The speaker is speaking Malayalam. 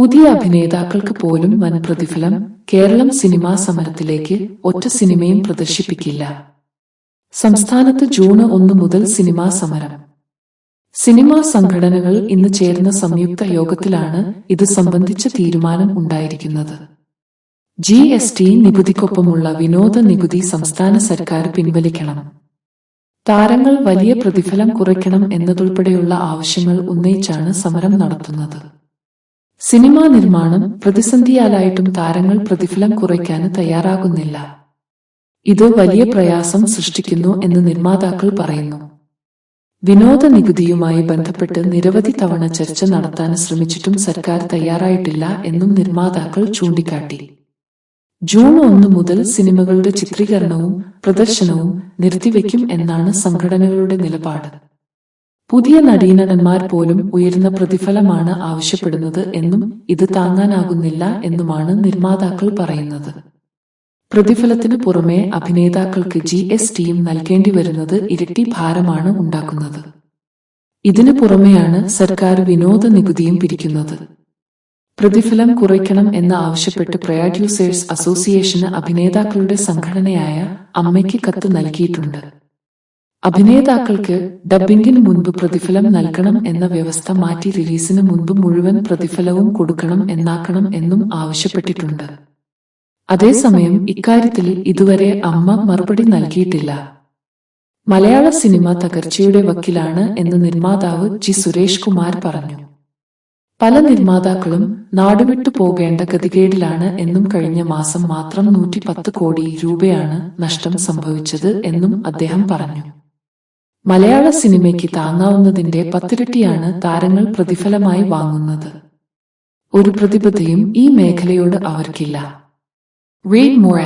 പുതിയ അഭിനേതാക്കൾക്ക് പോലും വൻ പ്രതിഫലം കേരളം സിനിമാ സമരത്തിലേക്ക് ഒറ്റ സിനിമയും പ്രദർശിപ്പിക്കില്ല. സംസ്ഥാനത്ത് ജൂൺ ഒന്ന് മുതൽ സിനിമാ സമരം. സിനിമാ സംഘടനകൾ ഇന്ന് ചേർന്ന സംയുക്ത യോഗത്തിലാണ് ഇത് സംബന്ധിച്ച തീരുമാനം ഉണ്ടായിരിക്കുന്നത്. ജി എസ് ടി നികുതിക്കൊപ്പമുള്ള വിനോദ നികുതി സംസ്ഥാന സർക്കാർ പിൻവലിക്കണം. താരങ്ങൾ വലിയ പ്രതിഫലം കുറയ്ക്കണം എന്നതുൾപ്പെടെയുള്ള ആവശ്യങ്ങൾ ഉന്നയിച്ചാണ് സമരം നടത്തുന്നത്. സിനിമാ നിർമ്മാണം പ്രതിസന്ധിയാലായിട്ടും താരങ്ങൾ പ്രതിഫലം കുറയ്ക്കാൻ തയ്യാറാകുന്നില്ല. ഇത് വലിയ പ്രയാസം സൃഷ്ടിക്കുന്നു എന്ന് നിർമ്മാതാക്കൾ പറയുന്നു. വിനോദ നികുതിയുമായി ബന്ധപ്പെട്ട് നിരവധി തവണ ചർച്ച നടത്താൻ ശ്രമിച്ചിട്ടും സർക്കാർ തയ്യാറായിട്ടില്ല എന്നും നിർമ്മാതാക്കൾ ചൂണ്ടിക്കാട്ടി. ജൂൺ ഒന്ന് മുതൽ സിനിമകളുടെ ചിത്രീകരണവും പ്രദർശനവും നിർത്തിവെക്കും എന്നാണ് സംഘടനകളുടെ നിലപാട്. പുതിയ നടീനടന്മാർ പോലും ഉയർന്ന പ്രതിഫലമാണ് ആവശ്യപ്പെടുന്നത് എന്നും ഇത് താങ്ങാനാകുന്നില്ല എന്നുമാണ് നിർമ്മാതാക്കൾ പറയുന്നത്. പ്രതിഫലത്തിന് പുറമെ അഭിനേതാക്കൾക്ക് ജി എസ് ടിയും നൽകേണ്ടി വരുന്നത് ഇരട്ടി ഭാരമാണ് ഉണ്ടാക്കുന്നത്. ഇതിനു പുറമെയാണ് സർക്കാർ വിനോദ നികുതിയും പിരിക്കുന്നത്. പ്രതിഫലം കുറയ്ക്കണം എന്ന് ആവശ്യപ്പെട്ട് പ്രൊഡ്യൂസേഴ്സ് അസോസിയേഷന് അഭിനേതാക്കളുടെ സംഘടനയായ അമ്മയ്ക്ക് കത്ത് നൽകിയിട്ടുണ്ട്. അഭിനേതാക്കൾക്ക് ഡബ്ബിംഗിന് മുൻപ് പ്രതിഫലം നൽകണം എന്ന വ്യവസ്ഥ മാറ്റി റിലീസിന് മുൻപ് മുഴുവൻ പ്രതിഫലവും കൊടുക്കണം എന്നാക്കണം എന്നും ആവശ്യപ്പെട്ടിട്ടുണ്ട്. അതേസമയം ഇക്കാര്യത്തിൽ ഇതുവരെ അമ്മ മറുപടി നൽകിയിട്ടില്ല. മലയാള സിനിമ തകർച്ചയുടെ വക്കിലാണ് എന്ന് നിർമ്മാതാവ് ജി. സുരേഷ് കുമാർ പറഞ്ഞു. പല നിർമ്മാതാക്കളും നാടുവിട്ടു പോകേണ്ട ഗതികേടിലാണ് എന്നും കഴിഞ്ഞ മാസം മാത്രം നൂറ്റി കോടി രൂപയാണ് നഷ്ടം സംഭവിച്ചത് എന്നും അദ്ദേഹം പറഞ്ഞു. മലയാള സിനിമയ്ക്ക് താങ്ങാവുന്നതിന്റെ പത്തിരട്ടിയാണ് താരങ്ങൾ പ്രതിഫലമായി വാങ്ങുന്നത്. ഒരു പ്രതിബദ്ധയും ഈ മേഖലയോട് അവർക്കില്ല. Read more